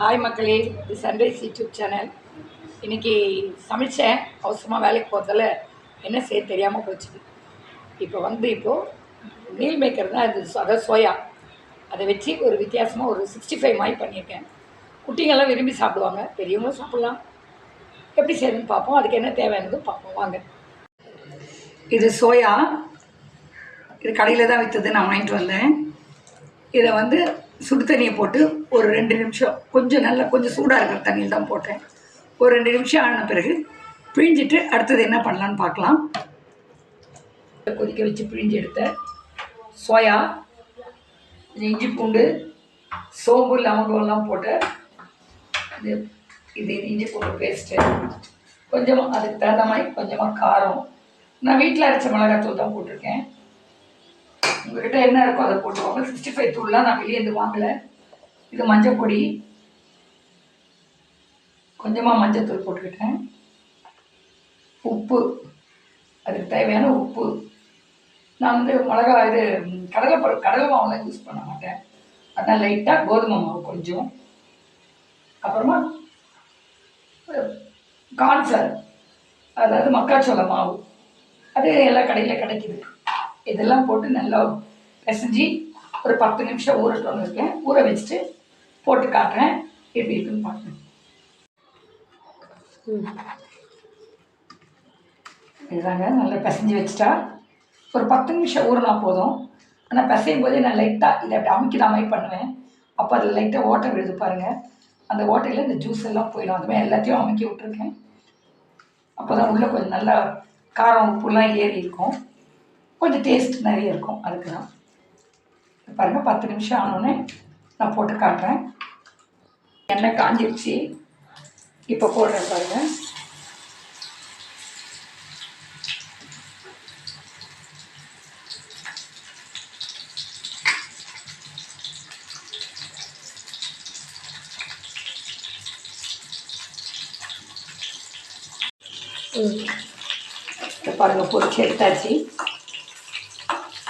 Hi மக்களே. இது sunrise YouTube channel இன்றைக்கி சமைச்சேன். அவசரமாக வேலைக்கு போகிறதால என்ன செய்ய தெரியாமல் போச்சு இப்போ வந்து இப்போது மீல் மேக்கர் தான் அது அதாவது சோயா. அதை வச்சு ஒரு வித்தியாசமாக ஒரு சிக்ஸ்டி ஃபைவ் மாதிரி பண்ணியிருக்கேன். குட்டிங்கெல்லாம் விரும்பி சாப்பிடுவாங்க. பெரியவங்களும் சாப்பிட்லாம். எப்படி செய்யணும்னு பார்ப்போம். அதுக்கு என்ன தேவையானது பார்ப்போம். வாங்க. இது சோயா. இது கடையில் தான் விற்றுது நான் வாங்கிட்டு வந்தேன். இதை வந்து சுடு தண்ணியை போட்டு ஒரு ரெண்டு நிமிஷம் கொஞ்சம் நல்லா கொஞ்சம் சூடாக இருக்கிற தண்ணியில் தான் போட்டேன். ஒரு ரெண்டு நிமிஷம் ஆன பிறகு பிழிஞ்சிட்டு அடுத்தது என்ன பண்ணலான்னு பார்க்கலாம். கொதிக்க வச்சு பிழிஞ்சு எடுத்த சோயா இஞ்சி பூண்டு சோம்பு லவங்கம்லாம் போட்டு இது இது இஞ்சி பூண்டு பேஸ்ட்டு கொஞ்சமாக அதுக்கு தகுந்த மாதிரி கொஞ்சமாக காரம். நான் வீட்டில் அரைச்ச மிளகாத்தூள் தான் போட்டிருக்கேன். உங்ககிட்ட என்ன இருக்கோ அதை போட்டுக்கோங்க சிக்ஸ்டி ஃபைவ் தூள்லாம் நான் வெளியேந்து வாங்கலை. இது மஞ்சள் பொடி. கொஞ்சமாக மஞ்சள் தூள் போட்டுக்கிட்டேன். உப்பு. அதுக்கு தேவையான உப்பு. நான் வந்து மிளகா இது கடலை பருப்பு கடலை மாவுலாம் யூஸ் பண்ண மாட்டேன். அதனால் லைட்டாக கோதுமை மாவு கொஞ்சம். அப்புறமா கான்சர் அதாவது மக்காச்சோள மாவு. அது எல்லா கடையில் கிடைக்குது. இதெல்லாம் போட்டு நல்லா பிசைஞ்சு ஒரு பத்து நிமிஷம் ஊறட்டோன்னு இருக்கேன் ஊற வச்சுட்டு போட்டு காட்டுறேன். எப்படி இருக்குன்னு பார்க்குறேன் இதுதாங்க நல்லா பிசைஞ்சு வச்சுட்டா. ஒரு பத்து நிமிஷம் ஊறினா போதும். ஆனால் பிசையும் போதே நான் லைட்டாக இதை அப்படி அமுக்கிற மாதிரி பண்ணுவேன். அப்போ அதில் லைட்டாக ஓட்டை விழுது பாருங்கள் அந்த ஓட்டையில் இந்த ஜூஸ் எல்லாம் போயிடும். அது மாதிரி எல்லாத்தையும் அமுக்கி விட்ருக்கேன் அப்போ தான் உள்ளே கொஞ்சம் நல்லா காரம் உப்புலாம் ஏறி இருக்கும். கொஞ்சம் டேஸ்ட் நிறைய இருக்கும் அதுக்கு தான் பாருங்கள் பத்து நிமிஷம் ஆனோடனே நான் போட்டு காட்டுறேன். எண்ணெய் காஞ்சிருச்சு. இப்போ போடுறேன் பாருங்கள் பாருங்கள் பொறிச்சு எடுத்தாச்சு.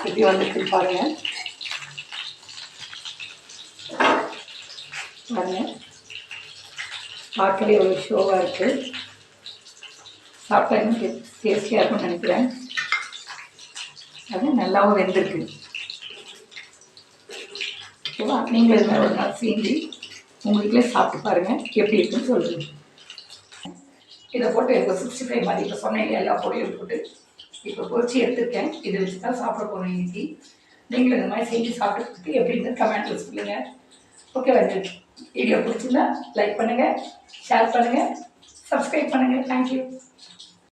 எப்படி வந்துருக்குன்னு பாருங்க பாருங்கள் பார்க்கவே ஒரு ஷோவாக இருக்குது சாப்பிட்டா இன்னும் டேஸ்டியாக இருக்கும்னு நினைக்கிறேன். அது நல்லாவும் வெந்திருக்கு. ஓகேவா? நீங்களும் இது மாதிரி ஒரு நாள் செஞ்சு உங்களுக்கே சாப்பிட்டு பாருங்கள் எப்படி இருக்குன்னு சொல்லுங்கள் இதை போட்டு இப்போ சிக்ஸ்டி ஃபைவ் மாதிரி இப்போ சொன்னேன் எல்லா பொடியும் போட்டு. இப்போ பொரிச்சு எடுத்துருக்கேன். இதை வச்சு தான் சாப்பிட போகிறோம் இன்னைக்கு நீங்களும் இந்த மாதிரி செஞ்சு சாப்பிட்றதுக்கு எப்படின்னு இருந்து கமெண்ட்டில் சொல்லுங்கள் ஓகே வந்து வீடியோ பிடிச்சிருந்தா லைக் பண்ணுங்கள் ஷேர் பண்ணுங்கள் சப்ஸ்கிரைப் பண்ணுங்கள் தேங்க்யூ